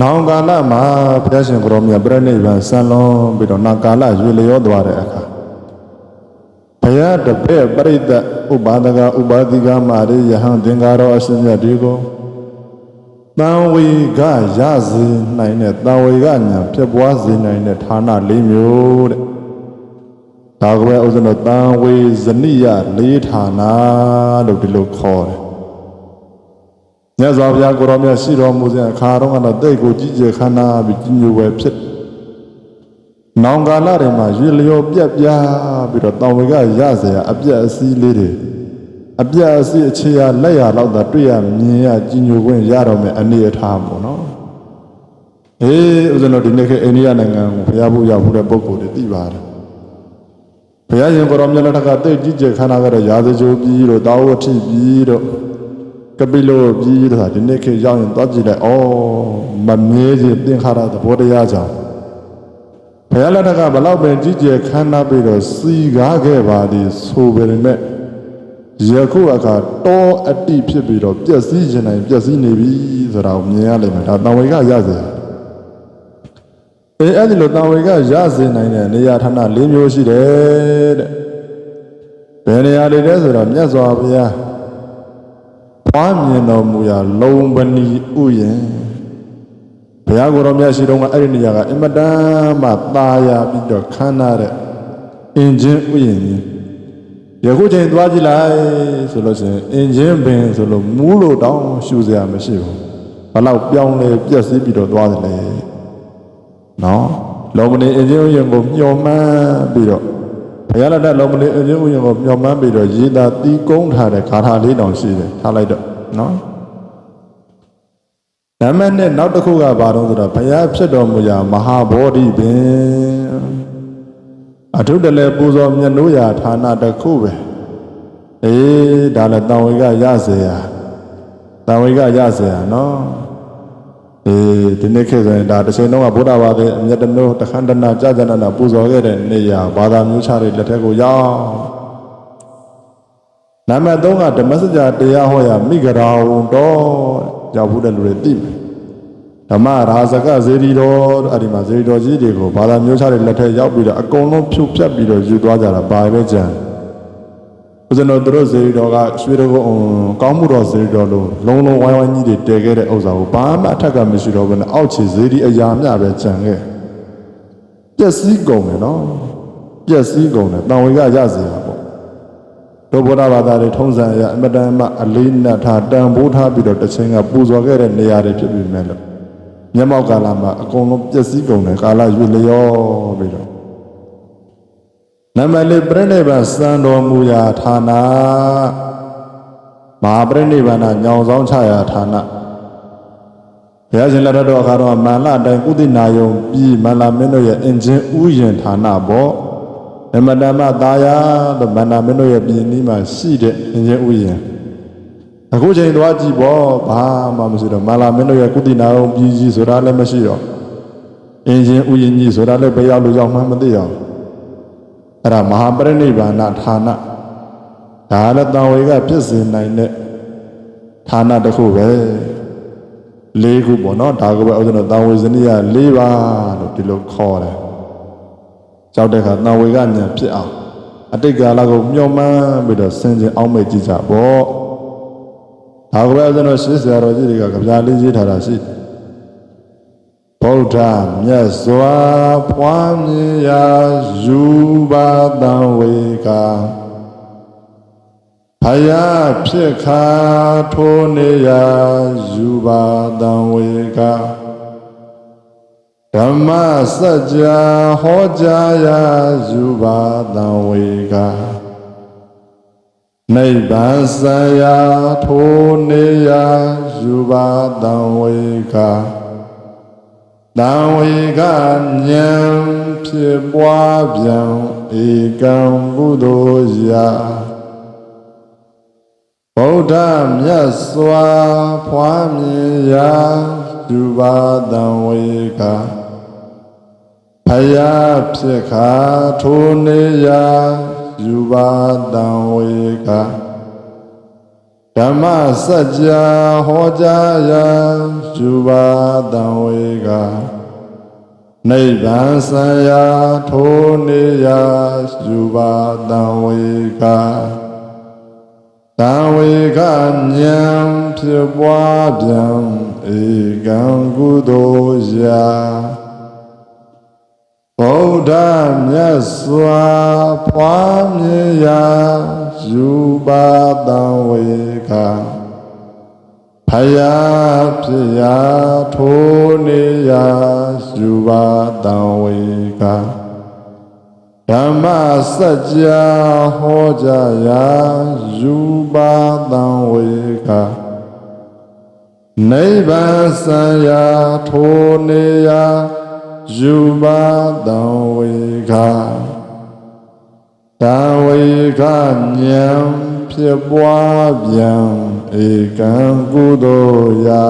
နောင်ကာလမှာဘုရားရှင်ကိုရောမြတ်ပြိဋိဘံဆံလွန်ပြီးတော့နောက်ကာလရွေလျောသွားတဲ့အခါဘုရားတပည့်ပရိသတ်ဥပါဒကဥပါတိကမာရိယဟန်သင်္ကာရောအရှင်မြတ်ဒီကိုတံဝေကရစေနိုင်တဲ့တံဝေကညာဖြစ်ပွားစေနိုင်တဲ့ဌာန၄မျိုးတဲ့ဒါကပဲဥစ္စနောတံဝေဇနိယ၄ဌာနလို့ဒီလိုခေါ်တယ် မြတ်စွာဘုရားကိုရောမြတ်ရှိတော်မူစဉ်အခါတော့ကတော့တိတ်ကိုကြည်ကြခန္ဓာပြီးကြီးညိုပဲဖြစ်နောင်ကာလတွေမှာရွေလျောပြက်ပြားပြီးတော့တောင်ဝေကရစရာအပြက်အစည်းလေးတွေအပြက်အစည်းအခြေအားလက်ရလောက်သာတွေ့ရမြင်ရကြီးညိုခွင့်ရတော့မယ်အနေအထားပေါ့နော်အေးဦးဇင်းတို့ဒီနေ့ခေတ်အိန္ဒိယနိုင်ငံကိုဘုရားဘုရားဟူတဲ့ပုံကိုယ်တွေသိပါတယ်ဘုရားရှင်ကိုရောမြတ်လက်ထက်ကတိတ်ကြည်ကြခန္ဓာကတော့ရာဇကြိုးပြီးတော့တာဝတိပြီးတော့ ကပိလောပြီးတော့ဒီနေ့ခေတ်ရောက်ရင်သွားကြည့်လိုက်ဩမမြဲခြင်းသင်္ခါရသဘောတရားကြောင့်ဘုရားလက်ထက်ကဘလောက်ပင်ကြီးကျယ်ခမ်းနားပြီးတော့စီကားခဲ့ပါသည်ဆိုပေမဲ့ယခုအခါတောအတိဖြစ်ပြီးတော့ပျက်စီးခြင်းနိုင်ပျက်စီးနေပြီဆိုတာကိုမြင်ရလိမ့်မယ်ဒါတံဝေကရစေအဲအဲ့ဒီလိုတံဝေကရစေနိုင်တဲ့နေရာဌာန၄မျိုးရှိတယ်တဲ့ဘယ်နေရာတွေလဲဆိုတော့မြတ်စွာဘုရားပွား မြင်တော်မူရာလုံပဏီဥယင်ဘုရားကိုယ်တော်မြတ်ရှိတော်ကအဲ့ဒီနေရာကအင်မတန်မှตาရပြီးတော့ခမ်းနားတဲ့အင်ဂျင်ဥယင်ကြီးယခုချိန်သွားကြည့်လိုက်ဆိုလို့ရှိရင်အင်ဂျင်ပင်ဆိုလို့မူးလို့တောင်းရှူစရာမရှိဘူးဘလောက်ပြောင်းလဲပြက်စီးပြီးတော့သွားတယ်လေနော်လုံပဏီအင်ဂျင်ဥယင်ကိုမျှော်မှန်းပြီးတော့ ဘုရားလက်ထက်လုံပဏီအင်ဂျင်ဥယင်ကိုမျှော်မှန်းပြီးတော့ရေသာတီးကုန်းထားတဲ့ခါထာလေးတောင်ရှိတယ်ထားလိုက်တော့နော်နံပါတ်နဲ့နောက်တစ်ခုကဘာလို့ဆိုတော့ဘုရားဖြစ်တော်မူရာမဟာဗောဓိပင်အထုတလည်းပူဇော်မြတ်လို့ရာဌာနတစ်ခုပဲအေးဒါလည်းတန်ဝေကရစေရတန်ဝေကရစေရနော် အေးဒီနေ့ခေတ်ဆိုရင်ဒါတစ်ချိန်လုံးကဗုဒ္ဓဘာသာအမြတ်တမျိုးတခန္ဓနာကြာကြာနာနာပူဇော်ခဲ့တဲ့နေရာဘာသာမျိုးခြားတွေလက်ထက်ကိုရောက်နံပါတ်3ကဓမ္မစကြာတရားဟောရာမိဂရာဝံတော်ရောက်ဘူးတဲ့လူတွေသိမယ်ဓမ္မရာဇကဇေဒီတော်အဲ့ဒီမှာဇေဒီတော်ကြီးတွေကိုဘာသာမျိုးခြားတွေလက်ထက်ရောက်ပြီးတော့အကုန်လုံးဖြုတ်ဖြတ်ပြီးတော့ယူသွားကြတာပါပဲကြံ ဦးဇင်းတို့သူတို့ဇေဒီတော်ကရွှေတော်ကိုကောင်းမှုတော်ဇေဒီတော်လို့လုံးလုံးဝိုင်းဝိုင်းကြီးတွေတည်ခဲ့တဲ့ဥစ္စာကိုဘာမှအထက်ကမရှိတော့ဘဲနဲ့အောက်ခြေဇေဒီအရာမျှပဲကြံခဲ့ပျက်စီးကုန်တယ်နော်ပျက်စီးကုန်တယ်တန်ဝေကရစေတာပေါ့တို့ဗုဒ္ဓဘာသာတွေထုံးစံအရအမတန်မှအလေးနက်ထားတန်ဖိုးထားပြီးတော့တစ်ချိန်ကပူဇော်ခဲ့တဲ့နေရာတွေဖြစ်ပြီးမဲ့လို့မျက်မှောက်ကာလမှာအကုန်လုံးပျက်စီးကုန်တယ်ကာလရွေလျောပြီးတော့ နမလေးပြိဋိဘံစံတော်မူရာဌာနမဟာပြိဋိဘံနာညောင်ဆောင်ချရာဌာနဘုရားရှင်လက်ထက်တော်အခါတော့မန္လတိုင်ကုသိနာယုံပြီးမန္လာမင်းတို့ရဲ့အင်ဂျင်ဥယျင်ဌာနပေါ့ဓမ္မတမသာယာလို့ဗန္နာမင်းတို့ရဲ့ပြည်နီးမှာရှိတဲ့အင်ဂျင်ဥယျာဉ်အခုချိန်သွားကြည့်ပေါ့ဘာမှမရှိတော့မာလာမင်းတို့ရဲ့ကုတိနာအောင်ပြည်ကြီးဆိုတာလည်းမရှိတော့အင်ဂျင်ဥယျာဉ်ကြီးဆိုတာလည်းဘယ်ရောက်လို့ရောက်မှန်းမသိအောင် အဲ့ဒါမဟာပရိနိဗ္ဗာန်ဌာနဒါလည်းတန်ဝေကဖြစ်စေနိုင်တဲ့ဌာနတစ်ခုပဲလေးခုပေါ့နော်ဒါကပဲဥဒ္ဒနာတန်ဝေဇနိယ၄ပါးလို့ဒီလိုခေါ်တယ်ကြောက်တဲ့အခါတန်ဝေကညာဖြစ်အောင်အတိတ်ကာလကိုမျှော်မှန်းပြီးတော့ဆင်ခြင်အောင်မိတ်ကြည့်ကြပေါ့ဒါကပဲအစတော့ရှေးဆရာတော်ကြီးတွေကကြပြားလေးရေးထားတာရှိတယ် ဗုဒ္ဓမြတ်စွာဖွားမြင်ရာယူပါတံဝေကဖယားဖြစ်ခါထိုးနေရာယူပါတံဝေကဓမ္မစကြာဟောကြားရာယူပါတံဝေကနိဗ္ဗာန်ဆရာထိုနေရာယူပါတံဝေက တံဝေကဉာဏ်ဖြစ်ပွားပြန်ဧကံကုသိုလ်ရာဗုဒ္ဓမြတ်စွာဖွားမြင်ရာယူပါတံဝေကဖယားဖြစ်ခါထိုနေရာယူပါတံဝေက ဓဓမ္မစကြာဟောကြားရာယူပါတံဝေကနိဗ္ဗာန်ဆံရာထိုနေရာယူပါတံဝေကတံဝေကဉာဏ်ဖြစ်ပွားပြန်ဧကံကုသိုလ်ရာ ဗုဒ္ဓမြတ်စွာဖွားမြင်ရာယူပါတံဝေကဖယားဖြစ်ရာထိုနေရာယူပါတံဝေကဓမ္မစကြာဟောကြားရာယူပါတံဝေကနိဗ္ဗာန်ဆံရာထိုနေရာ ယူပါတံဝေခတံဝေခဉာဏ်ဖြစ်ပွားပြန်ဧကံကုသိုလ်ရာ